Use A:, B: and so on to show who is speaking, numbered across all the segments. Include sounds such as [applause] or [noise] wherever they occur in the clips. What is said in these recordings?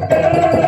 A: Thank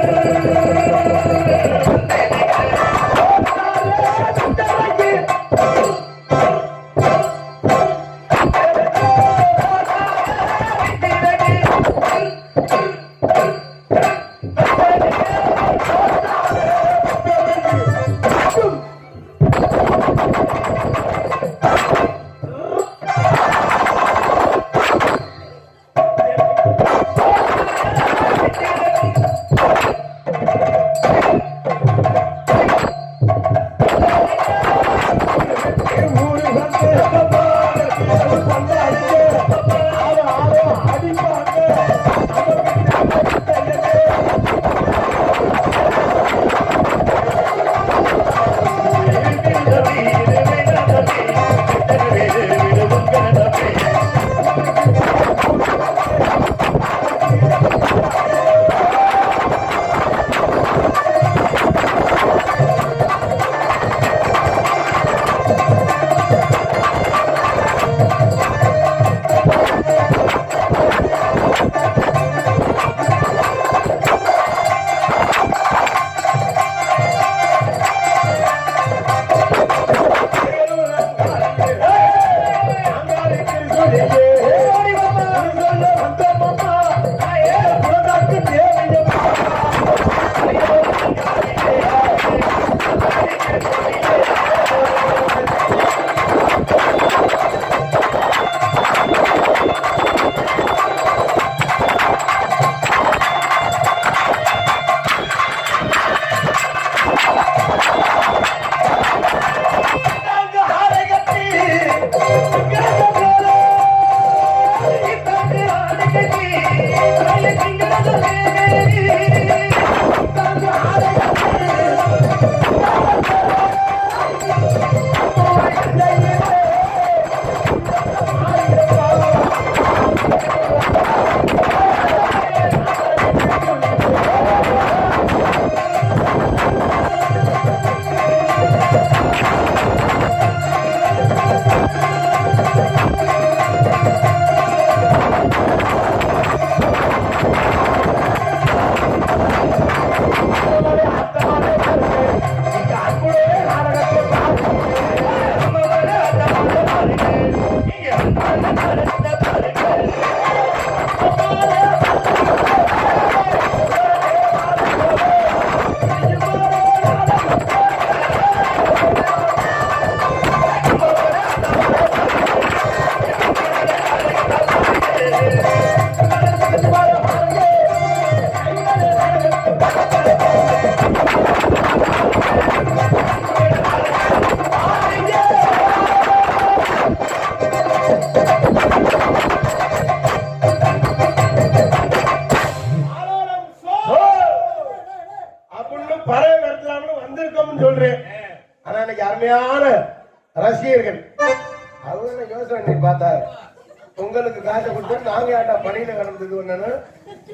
A: பணியில கிடந்தது ஒண்ணு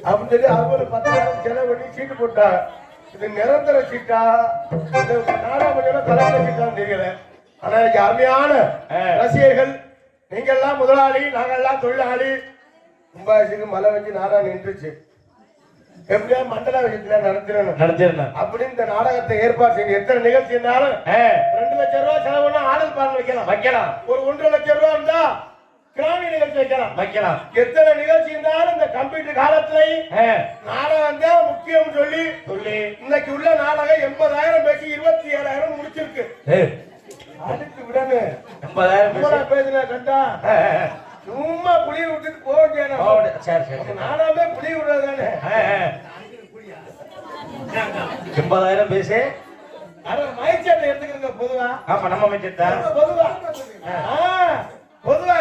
A: அப்படின்னு சொல்லி அவங்க பத்தாயிரம் செலவு பண்ணி சீட்டு போட்டாங்க இது நிரந்தர சீட்டா? இது நாடாமதியோட கலந்த சீட்டான்னு தெரியல. ஆனா இன்னைக்கு அருமையான ரசிகர்கள் நீங்க எல்லாம் முதலாளி நாங்க எல்லாம் தொழிலாளி. கும்பாசிக்கு மழை வச்சு நாடா நின்றுச்சு. எப்படியா மண்டல விஷயத்துல நடத்திடணும்.
B: நடத்திருந்தேன்
A: அப்படி இந்த நாடகத்தை ஏற்பாடு செய்ய எத்தனை நிகழ்ச்சி இருந்தாலும் ரெண்டு லட்சம் ரூபாய் செலவுனா ஆடல் பாடல் வைக்கலாம்.
B: வைக்கலாம்.
A: ஒரு ஒன்றரை லட்சம் ரூபாய் இருந்தா கிராமிய நிகழ்ச்சி வைக்கலாம்.
B: வைக்கலாம்.
A: எத்தனை நிகழ்ச்சி இருந்தாலும் இந்த கம்ப்யூட்டர் காலத்திலையும்
B: ஆ,
A: நாடகம் தான் முக்கியம் சொல்லி
B: சொல்லி.
A: இன்னைக்கு உள்ள நாடகம் எண்பதாயிரம் பேசி இருபத்தி ஏழாயிரம் முடிச்சிருக்கு. அதுக்கு விடணும்
B: எண்பதாயிரம்
A: பேசுன கண்டா சும்மா புளிய விட்டுட்டு போக
B: சரி.
A: நாடாமே புளிய விடுறது தானே
B: ஆ, ஆ. எண்பதாயிரம் பேசி.
A: அட மைச்சேட்டை எடுத்துக்கிறங்க பொதுவா?
B: ஆமா நம்ம தான்.
A: பொதுவா? பொதுவா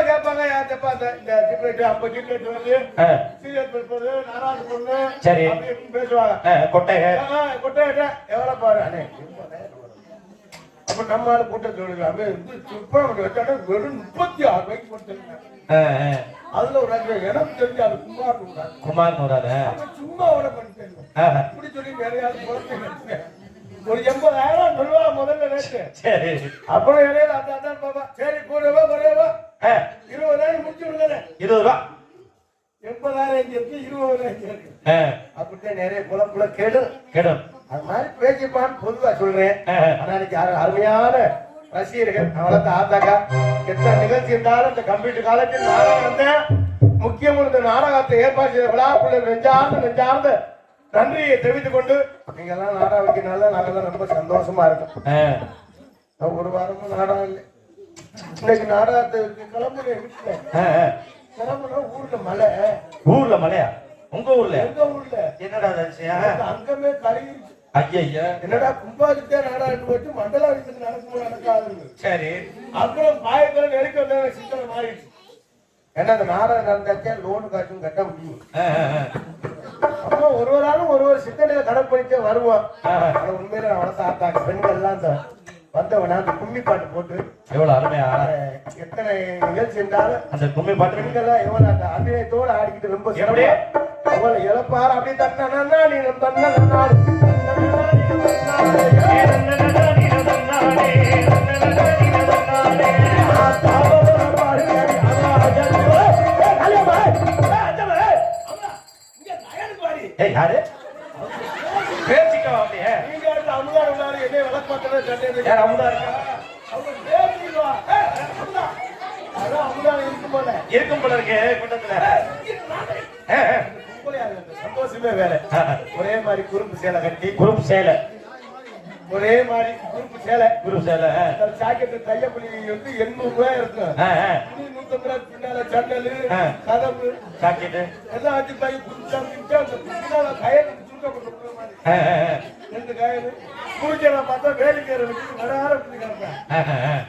A: யார்கிட்டப்பா அந்த இந்த டிப்ளேட் அப்ப டிப்ளேட் வந்து சீரியல் பேசுறது நாராஜ் பொண்ணு
B: சரி.
A: பேசுவாங்க.
B: கொட்டகை.
A: ஆ, கொட்டையிட்ட எவ்வளவு பாரு அண்ணே அப்ப நம்ம ஆளு கூட்டம் சொல்லுங்க சுப்பிரமணியம் வெறும் முப்பத்தி ஆறு ரூபாய்க்கு கொடுத்துருங்க. அதுல ஒரு அஞ்சு எனக்கு தெரிஞ்சு அது குமார்
B: குமார்
A: சும்மா அவனை பண்ணிட்டேன் இப்படி சொல்லி ஆள் குழந்தைங்க ஒரு எண்பதாயிரம் சொல்லுவா முதல்ல ரேட்டு
B: சரி.
A: அப்புறம் இடையில அந்த அதான் பாப்பா சரி கூடவா குறையவா இருபதாயிரம் முடிச்சு விடுங்க
B: இருபது ரூபா.
A: எண்பதாயிரம் இருக்கு இருபதாயிரம் இருக்கு. அப்படித்தான் நிறைய குழப்புல கேடு
B: கெடும்
A: அது மாதிரி பேசிப்பான்னு பொதுவா சொல்றேன். ஆனா இன்னைக்கு அரு- அருமையான ரசிகர்கள் அவளத்த ஆத்தாக்கா எத்தனை நிகழ்ச்சி இருந்தாலும் இந்த கம்ப்யூட்டர் காலத்தில் நாடகம் வந்தேன். முக்கியமான இந்த நாடகத்தை ஏற்பாடு செய்த விழாக்குள்ள நெஞ்சார்ந்த நெஞ்சார்ந்த நன்றியை தெரிவித்துக் கொண்டு நீங்க எல்லாம் நாடகம் வைக்கிறனால நாங்கெல்லாம் ரொம்ப சந்தோஷமா இருக்கோம் ஒரு வாரமும் நாடகம் இல்லை இன்னைக்கு நாடகத்துக்கு கிளம்புன வீட்டுல. கிளம்புன ஊர்ல மழை
B: ஊர்ல மலையா? உங்க ஊர்ல?
A: எங்க ஊர்ல?
B: என்னடா அதிசயம்?
A: அங்கமே கருகிருச்சு.
B: ஐயையா
A: என்னடா கும்பாதித்தே நாடகம் போட்டு மண்டலாதித்துக்கு நடக்கும்போது நடக்காது
B: சரி.
A: அப்புறம் பாயத்துல நெருக்க சிந்தனை மாறிடுச்சு. ஏன்னா அந்த நாடகம் நடந்தாச்சே லோனு காசும் கட்ட முடியும். ஒரு ஒரு ஆளும் ஒரு ஒரு சிந்தனையில வருவோம்.
B: ஆ, ஆ.
A: ஆனா உண்மையில வளர்த்த ஆத்தாங்க. பெண்கள் எல்லாம் வந்தவனா அந்த கும்மி பாட்டு போட்டு
B: எவ்வளவு அருமையா.
A: எத்தனை நிகழ்ச்சி இருந்தாலும்
B: அந்த கும்மி பாட்டு.
A: பெண்கள் எவ்வளவு அந்த அபிநயத்தோட ஆடிக்கிட்டு ரொம்ப? அவளை இழப்பார் அப்படி தன்னா நீ தன்னா
B: யாரு? பேசிக்கோ அப்படியே யார் அமுதா இருக்கா? இருக்கும் போல இருக்கு கூட்டத்துல. ஆ, ஆ.
A: சந்தோஷமே வேற
B: ஆ, ஆ.
A: ஒரே மாதிரி குறும்பு சேலை. கட்டி
B: குரூப் சேலை.
A: ஒரே மாதிரி குறும்பு சேலை.
B: குரூப் சேலை.
A: ஜாக்கெட் தையக்குழி வந்து எண்ணூறு ரூபாய் இருக்கும். சண்டலு
B: ஆ.
A: கதவு
B: ஜாக்கெட்டு
A: எல்லாம் அஞ்சு பை குடிச்சா குடிச்சா அந்த பின்னால கயலுக்கு சுருக்க போட்டு மாதிரி. ரெண்டு கயலு குடிச்சா பார்த்தா வேலைக்கார வச்சு வர ஆரம்பிச்சு கிடப்பேன்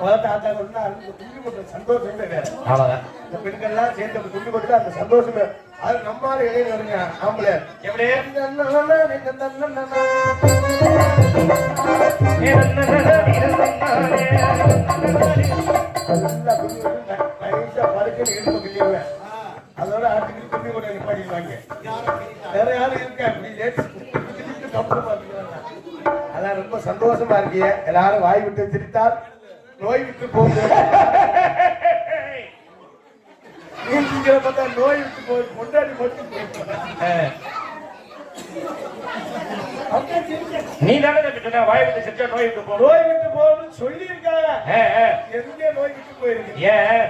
A: முதல்ல தாத்தா கொண்டு அந்த துணி போட்ட சந்தோஷமே வேற
B: அவ்வளவுதான்
A: இந்த பெண்கள்லாம் சேர்ந்து அந்த துணி போட்டு அந்த சந்தோஷமே அது நம்மால இடையில வருங்க ஆம்பளை
B: எப்படி
A: நல்லா துணி வந்து நைஸா படுக்குன்னு இடுப்பு கிள்ளிடுவேன். அதோட ஆட்டுக்கு துணி கூட நிப்பாட்டிடுவாங்க. வேற யாரும் இருக்கா? பார்த்துக்கிறாங்க. அதான் ரொம்ப சந்தோஷமா இருக்கீங்க எல்லாரும் வாய் விட்டு சிரித்தால் நோய் விட்டு போகுது. நீங்க பார்த்தா நோய் விட்டு போகுது. கொண்டாடி மட்டும்.
B: நீ தானே சொன்ன வாய் விட்டு செஞ்சா நோய் விட்டு போகும்.
A: நோய் விட்டு போகுதுன்னு சொல்லியிருக்காங்க.
B: ஆ, ஆ.
A: எங்க நோய் விட்டு போயிருக்கு?
B: ஏன்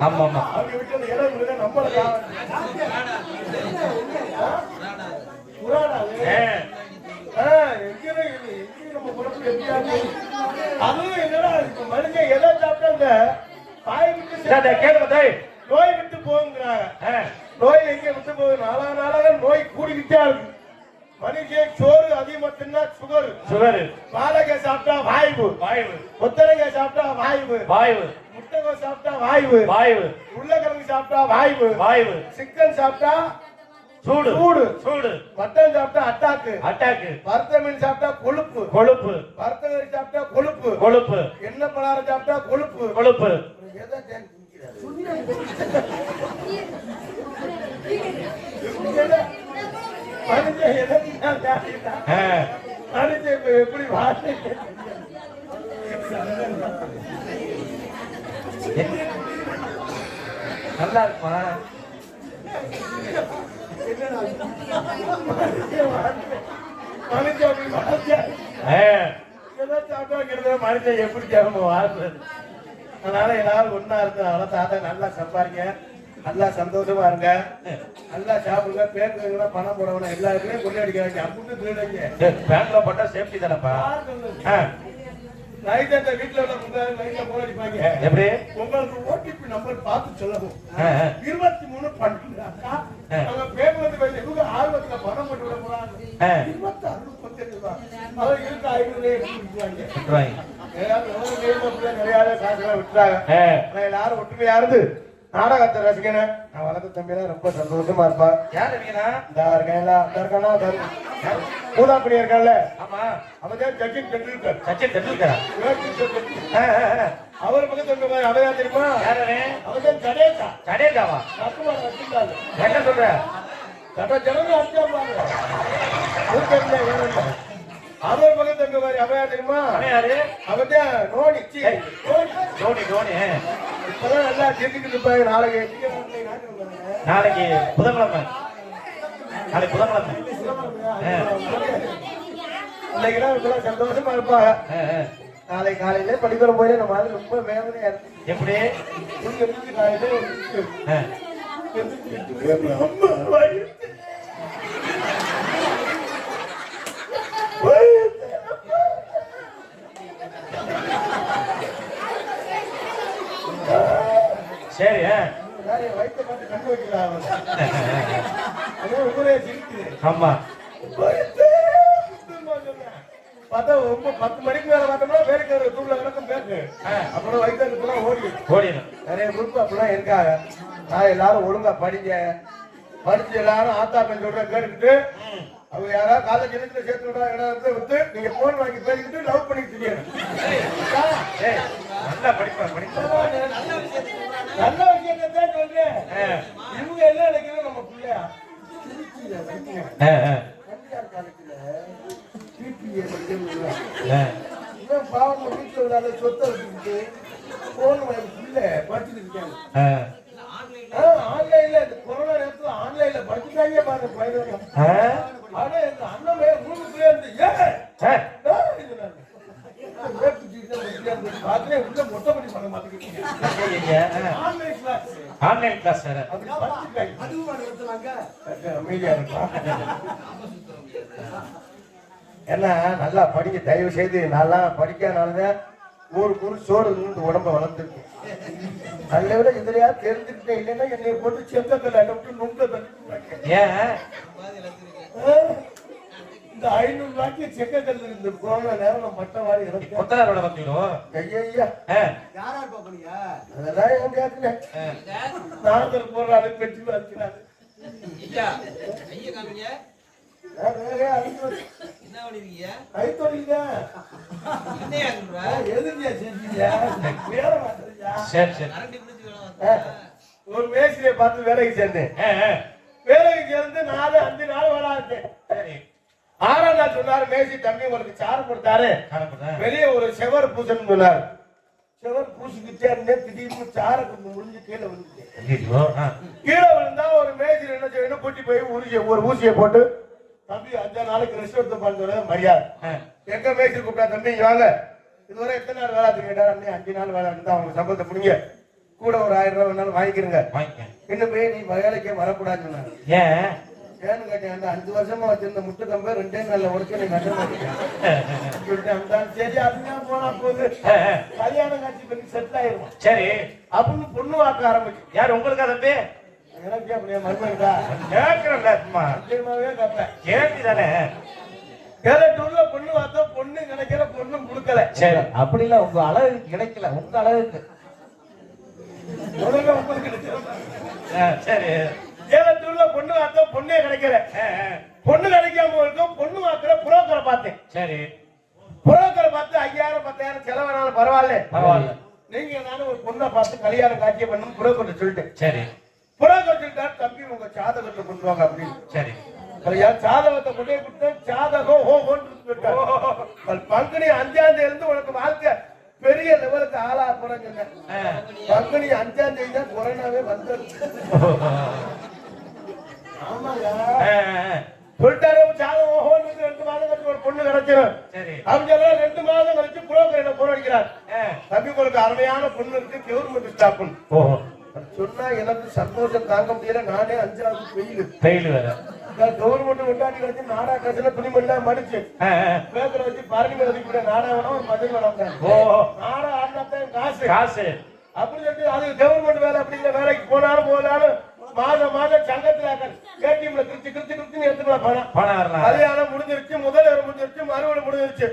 B: ஆமா ஆமா.
A: நம்மள அதுவும் இப்ப மனுஷன் எதை சாப்பிட்டா இந்த பாய் விட்டு
B: தாய்.
A: நோய் விட்டு போகுங்கிறாங்க. நோய் எங்க விட்டு போகுது? நாளா நாளாக நோய் கூடிக்கிட்டே இருக்கு. மனுஷன் சோறு அதிகமா தின்னா சுகர்.
B: சுகரு.
A: வாழைக்காய் சாப்பிட்டா வாய்வு.
B: வாய்வு.
A: கொத்தரைக்காய் சாப்பிட்டா வாய்வு.
B: வாய்வு.
A: முட்டைகோஸ் சாப்பிட்டா வாய்வு.
B: வாய்வு.
A: உருளைக்கிழங்கு சாப்பிட்டா வாய்வு.
B: வாய்வு.
A: சிக்கன் சாப்பிட்டா
B: சூடு.
A: சூடு.
B: சூடு.
A: மட்டன் சாப்பிட்டா அட்டாக்கு.
B: அட்டாக்கு.
A: வறுத்த மீன் சாப்பிட்டா கொழுப்பு.
B: கொழுப்பு.
A: வறுத்த கறி சாப்பிட்டா கொழுப்பு.
B: கொழுப்பு.
A: எண்ணெய் பலகாரம் சாப்பிட்டா கொழுப்பு.
B: கொழுப்பு.
A: எப்படி வாசனை
B: நல்லா இருக்குமா?
A: மனுஷன் எப்படி கேட்க வாழ்றது அதனால எல்லாரும் ஒண்ணா இருக்கிறனால தாத்தா நல்லா சம்பாதிங்க நல்லா சந்தோஷமா இருங்க. நல்லா சாப்பிடுங்க. பேருக்குங்க பணம் போடணும் எல்லாருக்குமே கொண்டாடிக்கிறாங்க அப்படின்னு திருடுங்க
B: பேங்க்ல போட்டா சேஃப்டி தானப்பா.
A: நைட் அந்த வீட்டுல உள்ள முந்தாள் நைட்ல போன் அடிப்பாங்க.
B: எப்படி?
A: உங்களுக்கு ஓடிபி நம்பர் பார்த்து சொல்லவும். இருபத்தி மூணு பன்னெண்டு பேங்க் வந்து இவங்க ஆர்வத்துல பணம் போட்டு விட போறாங்க. இருபத்தி ஆறு ரூபாய் அவர் இருக்கு ஐநூறு நிறைய காசுலாம் விட்டுறாங்க. எல்லாரும் ஒற்றுமையா இருந்து நாடகத்தை ரசிக்கணும் நான் வளர்த்த தம்பியெல்லாம் ரொம்ப சந்தோஷமா இருப்பா
B: யார் இருக்கீங்களா?
A: இந்த இருக்கையில அந்த இருக்கானா பூதாப்படி இருக்கான்ல
B: ஆமா
A: அவன் தான் சச்சின் டெண்டுல்கர்
B: சச்சின் டெண்டுல்கரா?
A: அவர் அவன் தான் தெரியுமா
B: யார் அவன்?
A: தான் ஜடேஜா
B: ஜடேஜாவா? என்ன சொல்ற?
A: ஜனங்க அடிச்சாங்க. அவர் பக்கத்துல இருக்க மாதிரி அவன் யார் தெரியுமா?
B: அவன்
A: நோனி நோனி.
B: தோனி.
A: இப்பதான் நல்லா தெரிஞ்சுக்கிட்டு இருப்பாங்க நாளைக்கு நாளைக்கு
B: புதன்கிழமை. நாளைக்கு புதன்கிழமை.
A: இன்னைக்குதான் இப்பெல்லாம் சந்தோஷமா இருப்பாங்க. நாளை காலையில படிக்கிற போய் நம்ம அது ரொம்ப வேதனையா இருக்கு.
B: எப்படி?
A: காலையில ஒரு இருக்கு.
B: ஆ.
A: அம்மா, வாய். வாய்.
B: சரி ஆ.
A: யாரு என் வயித்தை பார்த்து கண்ணு வைக்கிறாங்க அதுவும் ஊரே சிரிக்குது
B: ஆமா.
A: பார்த்தா ரொம்ப பத்து மணிக்கு மேல பார்த்தோம்னா பேருக்கு ஒரு தூள்ல கிடக்கும் பேருக்கு. அப்புறம் வயிற்றுலாம் ஓடி
B: ஓடிடும்.
A: நிறைய குரூப் அப்படிலாம் இருக்காங்க. நான் எல்லாரும் ஒழுங்கா படிங்க. படிச்சு எல்லாரும் ஆத்தா பெண் சொல்ற கேட்டுக்கிட்டு அவங்க யாராவது காலேஜ் இடத்துல சேர்த்து விடா இடம் விட்டு நீங்க போன் வாங்கி பேசிக்கிட்டு லவ் பண்ணிட்டு இருக்கீங்க.
B: நல்லா படிப்பேன் படிப்பேன்.
A: நல்ல விஷயத்தை தான் சொல்றேன். இவங்க எல்லாம் நினைக்கிறது நம்ம பிள்ளையா? பாவம் வீட்டுல விடாத சொத்தை வச்சுக்கிட்டு போன் பிள்ளை படிச்சுட்டு இருக்காங்க ஆன்லைன்ல இந்த கொரோனா நேரத்துல ஆன்லைன்ல படிச்சுட்டாங்க பாருங்க? ஆனா எங்க அண்ணன் ரூமுக்குள்ளே இருந்து ஏன் ஆன்லைன் கிளாஸ்
B: வேற.
A: ஏன்னா நல்லா படிக்க தயவு செய்து நல்லா படிக்காதனாலதான் ஒரு குரு சோறு இருந்து உடம்ப வளர்ந்துருக்கு அதை விட இதுலயா தெரிஞ்சுக்கிட்டேன் இல்லைன்னா என்னை போட்டு செத்தத்தில் விட்டு நுங்க
B: ஏன்?
A: இந்த ஐநூறு ரூபாய்க்கு செக்கக்கல் இந்த கொரோனா நேரம் மட்ட வாரி இறக்கேன்
B: கொத்தனாரோட வந்துடும்
A: ஐயா
B: ஆ.
A: அதெல்லாம் என் கேட்கல. நாங்கள் போடுறாரு பெட்டி வச்சுக்கிறாரு கை தொழில்ங்க எதுங்க செஞ்சீங்க. வேற மாட்டீங்க.
B: சரி சரி.
A: ஒரு மேஸ்திரியை பார்த்து வேலைக்கு சேர்ந்தேன். வேலைக்கு சேர்ந்து நாலு அஞ்சு நாள் வராது.
B: சரி.
A: ஆறாம் நாள் சொன்னாரு மேசி தம்பி உங்களுக்கு சாறு கொடுத்தாரு. வெளியே ஒரு செவர் பூசன்னு சொன்னாரு. செவர் பூசிக்கிட்டே திடீர்னு சாரை கொஞ்சம் முடிஞ்சு கீழே விழுந்துச்சு. கீழே விழுந்தா ஒரு மேஜர் என்ன செய்யணும் கூட்டி போய் ஊசி ஒரு ஊசியை போட்டு தம்பி அஞ்சு நாளைக்கு ரெஸ்ட் எடுத்து பண்ணுறது மரியாதை. எங்க மேஜர் கூப்பிட்டா தம்பி வாங்க. இதுவரை எத்தனை நாள் வேலை கேட்டா அண்ணே அஞ்சு நாள் வேலை இருந்தா அவங்க சம்பளத்தை முடிங்க. கூட ஒரு ஆயிரம் ரூபாய் வேணாலும் வாங்கிக்கிறங்க.
B: வாங்கிக்க
A: இன்னும் போய் நீ வேலைக்கே வரக்கூடாதுன்னு
B: ஏன்?
A: ஏன்னு கேட்டேன் அந்த அஞ்சு வருஷமா வச்சிருந்த முட்டு கம்பை ரெண்டே நாள்ல உடச்சு நீ கட்ட மாட்டேங்க சொல்லிட்டு அந்த சரி அதுதான் போனா
B: ஆ.
A: கல்யாணம் காட்சி பண்ணி செட் ஆயிருவான்
B: சரி.
A: அப்படின்னு பொண்ணு வாக்க ஆரம்பிச்சு.
B: யார் உங்களுக்கா தம்பி?
A: எனக்கு அப்படியே மருமகா
B: கேட்கிறேன்ல சும்மா
A: நிச்சயமாவே கேட்பேன்.
B: கேள்வி தானே
A: கேரட்டூர்ல பொண்ணு பார்த்தா பொண்ணு கிடைக்கல பொண்ணு கொடுக்கல
B: சரி.
C: அப்படி இல்ல உங்க அளவுக்கு கிடைக்கல உங்க
A: முதல்ல உங்களுக்கு
B: ஆ, சரி.
A: கேரட்டூர்ல பொண்ணு பார்த்தா பொண்ணே கிடைக்கல. பொண்ணு கிடைக்காம இருக்கும் பொண்ணு வாக்குற புரோக்கரை பார்த்தேன்.
B: சரி.
A: புரோக்கரை பார்த்து ஐயாயிரம் பத்தாயிரம் செலவானாலும் பரவாயில்ல.
B: பரவாயில்ல.
A: நீங்க நானும் ஒரு பொண்ணை பார்த்து கல்யாணம் காட்சியை பண்ணும் புரோக்கர் சொல்லிட்டேன்.
B: சரி.
A: புரோக்கர் சொல்லிட்டாரு தம்பி உங்க ஜாதகத்தை கொண்டு வாங்க அப்படின்னு.
B: சரி.
A: ஐயா ஜாதகத்தை கொண்டு கொடுத்தேன் ஜாதகம் ஹோ ஹோன்னு சொல்லிட்டாரு பங்குனி அஞ்சாம் தேதி இருந்து உனக்கு வாழ்க்கை பெரிய லெவலுக்கு ஆளா போறேன்னு சொன்னேன். பங்குனி அஞ்சாம் தேதி தான் கொரோனாவே வந்தது. சொல்லிட்டாரு ஜாதகம் ரெண்டு மாதம் கழிச்சு ஒரு பொண்ணு கிடைச்சிடும் அவங்க எல்லாம் ரெண்டு மாதம் கழிச்சு புரோக்கர் என்ன
B: ஆ.
A: தம்பி உங்களுக்கு அருமையான பொண்ணு இருக்கு கவர்மெண்ட் ஸ்டாஃப்
B: ஓஹோ
A: சொன்னா எனக்கு சந்தோஷம் தாங்க முடியல. நானே அஞ்சாவது வெயில்
B: ஃபெயில் வேற.
A: கவர்மெண்ட் விட்டாட்டி கிடைச்சு நாடா கடைசியில துணிமணிலாம் மடிச்சு. பேப்பரை வச்சு பரணி மதி கூட நாடா வேணும் மதுரை வேணும்
B: ஓ.
A: நாடா ஆடினாத்தான் காசு.
B: காசு.
A: அப்படின்னு சொல்லிட்டு அது கவர்மெண்ட் வேலை அப்படிங்கிற வேலைக்கு போனாலும் போனாலும் மாதம் மாதம் சங்கத்துல ஏடிஎம்ல கிரிச்சு கிரிச்சு கிரிச்சு எடுத்துக்கலாம் பணம்.
B: பணம் வரலாம்.
A: கல்யாணம் முடிஞ்சிருச்சு முதல் முடிஞ்சிருச்சு மறுவடை முடிஞ்சிருச்சு.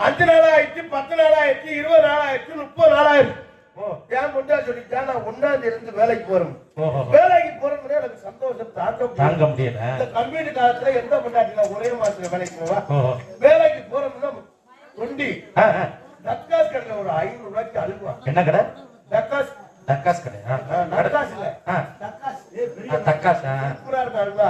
A: அஞ்சு நாள் ஆயிடுச்சு பத்து நாள் ஆயிடுச்சு இருபது நாள் ஆயிடுச்சு முப்பது நாள் ஆயிடுச்சு
B: ஓ.
A: ஏன் முட்டா சொல்லிட்டா நான் ஒன்னாம் தேதி இருந்து வேலைக்கு போறேன். வேலைக்கு போறதுல எனக்கு சந்தோஷம் தாங்க.
B: தாங்க முடியல.
A: இந்த காலத்துல எந்த பொண்டாட்டில ஒரே மாசத்துல வேலைக்கு போவா? வேலைக்கு போறோம்னா
B: ஆ.
A: தக்காஸ் கடையில ஒரு ஐநூறு ரூபாய்க்கு அழுவா
B: என்ன கடை?
A: தக்காஸ்
B: தக்காஸ் கடை. ஆ.
A: ஆ, நக்காஸ் இல்ல. தக்காஸ்.
B: தக்காஸ்.
A: சூப்பரா இருக்கும் அல்வா.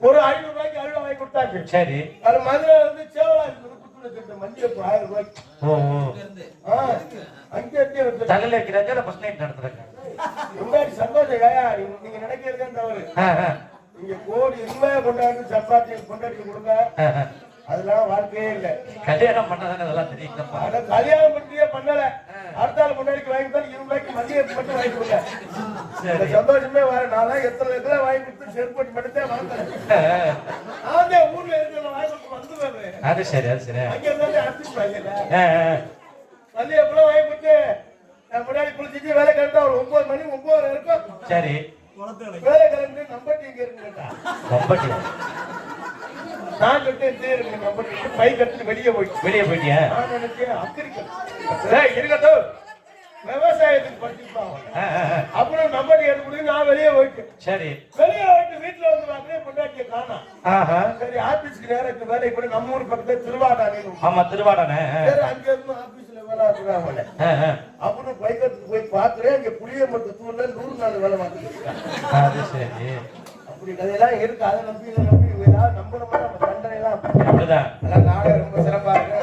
A: ஒரு ஐநூறு ரூபாய்க்கு அல்வா வாங்கி கொடுத்தாச்சு.
B: சரி.
A: அது மதுரை வந்து குத்துன திட்டம் மஞ்சள் ஆயிரம் ரூபாய்க்கு.
B: ஓ
A: அங்கே
B: ஃபர்ஸ்ட் நைட் நடத்துறாங்க
A: முன்னாடி சந்தோஷம் ஏயா நீங்க நினைக்கிறது தவறு. நீங்க கோடி உண்மையா கொண்டாந்து சப்பாத்தி கொண்டாடி கொடுங்க. அதெல்லாம் வாழ்க்கையே இல்ல.
B: கல்யாணம் பண்ணதானே அதெல்லாம் தெரியுங்கப்பா
A: அட கல்யாணம் பண்ணியே பண்ணல. அடுத்த ஆள் முன்னாடிக்கு வாங்கி தான் இருபது ரூபாய்க்கு மதியம் மட்டும் வாங்கி கொடுங்க. சந்தோஷமே வர நான் எத்தனை இதெல்லாம் வாங்கி கொடுத்து செருப்பட்டி மட்டும் தான் வாங்குறேன்
B: ஆ, ஆ.
A: நான் ஊர்ல இருக்கிற வாங்கி கொடுத்து
B: அது சரி அது சரி.
A: அங்க இருந்தாலே அடிச்சு. மதியம் எப்பறம் வாங்கி கொடுத்து நான் முன்னாடி குளிச்சுட்டு வேலை கிளம்பிட்டா ஒரு ஒன்பது மணி ஒன்பது இருக்கும்.
B: சரி.
A: வேலை கிளம்பி நம்பட்டி இங்க இருக்குங்கட்டா
B: ரொம்ப
A: நான் சொல்லிட்டு இந்த இருக்கு நம்பட்டி பை வெளியே போயிட்டு
B: வெளியே போயிட்டியா?
A: நான் நினைச்சேன் டேய், இருக்கட்டும் விவசாயத்துக்கு படிச்சிருப்பாங்க. அப்புறம் நம்பர் எடுத்து கொடுத்து நான் வெளியே போயிட்டேன்.
B: சரி.
A: வெளியே போயிட்டு வீட்டுல வந்து அப்படியே பொண்டாட்டிய காணா. சரி ஆபீஸ்க்கு நேரம் இந்த வேலை கூட நம்ம ஊர் பக்கத்துல திருவாடானே
B: ஆமா திருவாடானே.
A: சரி அங்க இருந்து ஆபீஸ்ல வேலை ஆக்குறாங்க. அப்புறம் பைக்கத்துக்கு போய் பாக்குறேன் இங்க புளிய மட்டும் தூர்ல நூறு நாள் வேலை
B: சரி.
A: அப்படி கதையெல்லாம் இருக்கு. அதை நம்பி நம்பி ஏதாவது தண்டனை எல்லாம்
B: அப்படிதான்.
A: நல்லா நாடகம் ரொம்ப சிறப்பா இருக்கு.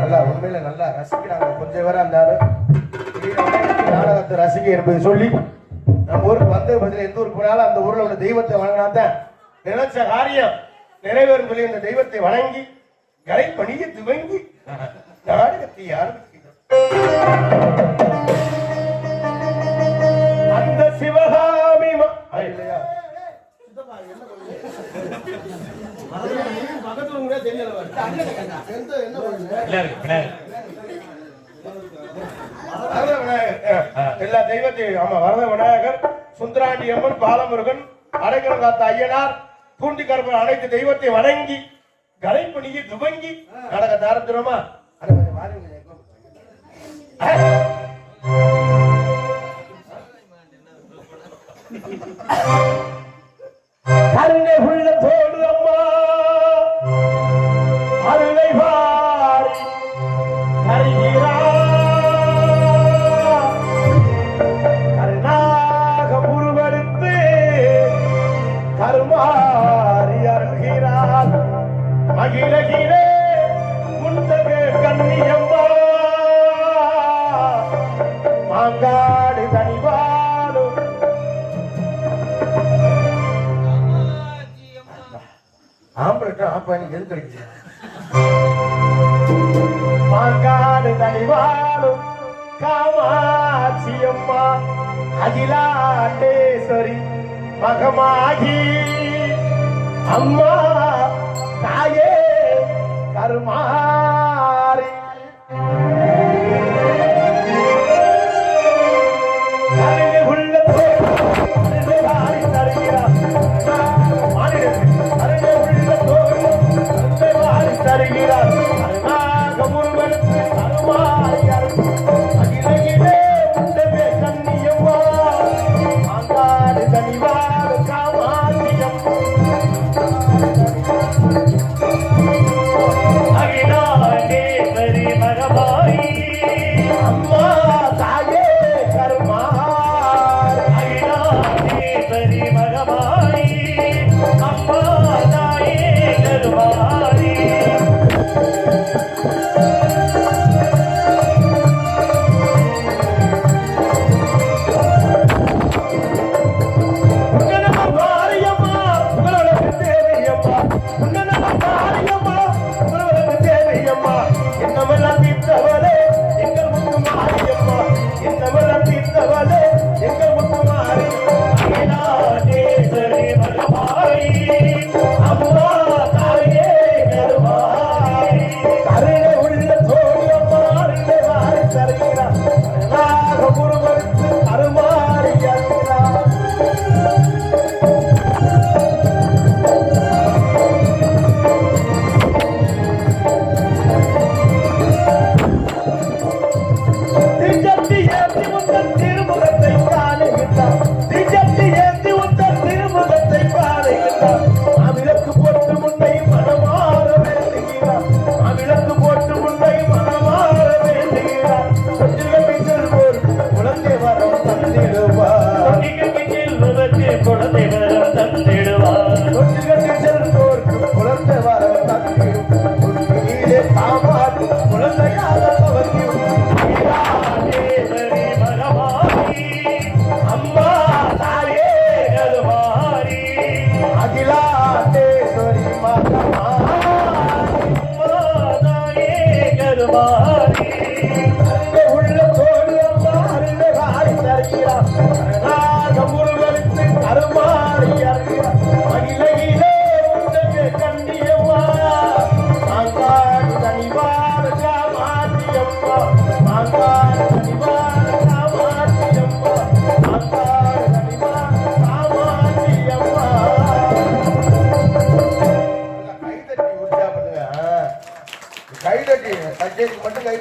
A: நல்லா உண்மையில நல்லா ரசிக்கிறாங்க. கொஞ்சம் பேரா இருந்தாலும் நாடகத்தை ரசிக்க என்பதை சொல்லி நம்ம ஊருக்கு வந்த பதில் எந்த ஊருக்கு போனாலும் அந்த ஊர்ல உள்ள தெய்வத்தை வணங்கினாதான் நினைச்ச காரியம் நிறைவேறும் சொல்லி அந்த தெய்வத்தை வணங்கி கரை பணிய துவங்கி நாடகத்தை ஆரம்பிக்கிறோம் அந்த சிவகாமி இல்லையா? எல்லா தெய்வத்தையும் ஆமா வரத விநாயகர் சுந்தராண்டி அம்மன் பாலமுருகன் அடைக்கலம் காத்த ஐயனார் பூண்டி கருப்பன் அனைத்து தெய்வத்தை வணங்கி கலைப்பணியை துவங்கி நடக்க அதை கருணை காமாட்சி அம்மா அகிலாண்டேஸ்வரி மகமாகி. அம்மா தாயே கருமா. রাঘপুর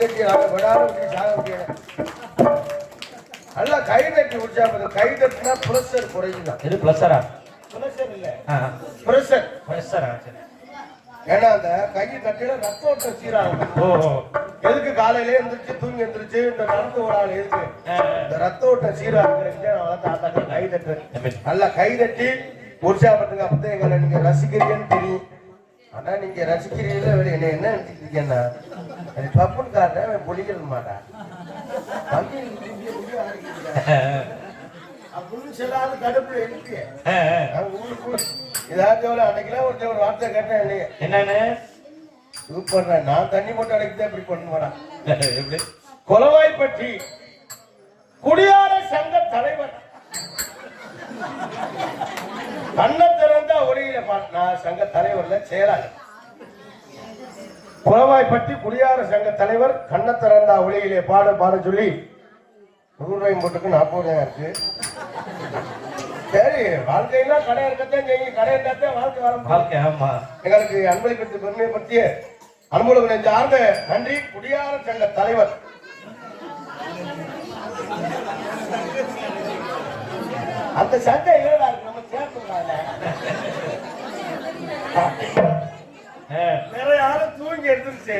A: சஞ்சய்க்கு மட்டும் கைதட்டி நாங்கள் விடாம இப்படி சாக முடியாது நல்லா கைதட்டி உற்சாகப்படுங்க கைதட்டினா ப்ரெஷர் குறையுதான்
B: இது பிளஸரா
A: ப்ரெஷர் இல்ல. ப்ரெஷர்
B: பிளஸரா சரி.
A: ஏன்னா அந்த கை தட்டில ரத்த ஓட்டம் சீராகும்.
B: ஓஹோ
A: எதுக்கு காலையில எந்திரிச்சு தூங்கி எந்திரிச்சு இந்த நடந்து ஓடாது எதுக்கு இந்த ரத்த ஓட்டம் சீராகிறதுக்கு நான் தாத்தா கை தட்டுறேன் நல்லா கை தட்டி உற்சாகப்படுத்துங்க அப்பதான் எங்களை நீங்க ரசிக்கிறீங்கன்னு தெரியும். ஆனா நீங்க ரசிக்கிறீங்களா என்ன என்ன நினைச்சிருக்கீங்கன்னா அது காட்டுறேன் அவன் பொழிக்கிறது [laughs] மாட்டான்
B: எப்படி?
A: கொலவாய்ப்பட்டி குடியார சங்க தலைவர். கண்ண ஒளியில நான் சங்க தலைவர்ல செயலாளர். குளவாய்ப்பட்டி குடியார சங்க தலைவர் கண்ண திறந்தா ஒளியிலே பாட பாட சொல்லி நூறு ரூபாய் போட்டுக்கு நாற்பது இருக்கு. சரி வாழ்க்கையில கடை இருக்கத்தான் செய்யும். கடை இருந்தாத்தான் வாழ்க்கை வர.
B: வாழ்க்கை ஆமா.
A: எங்களுக்கு அன்பளிப்பத்து பெருமை பற்றிய நெஞ்ச ஆர்ந்த நன்றி. குடியார சங்க தலைவர். அந்த சண்டை இல்லடா நம்ம சேர்த்துக்கலாம்ல.
B: ஆ,
A: வேற யாரும் தூங்கி எடுத்துருச்சு.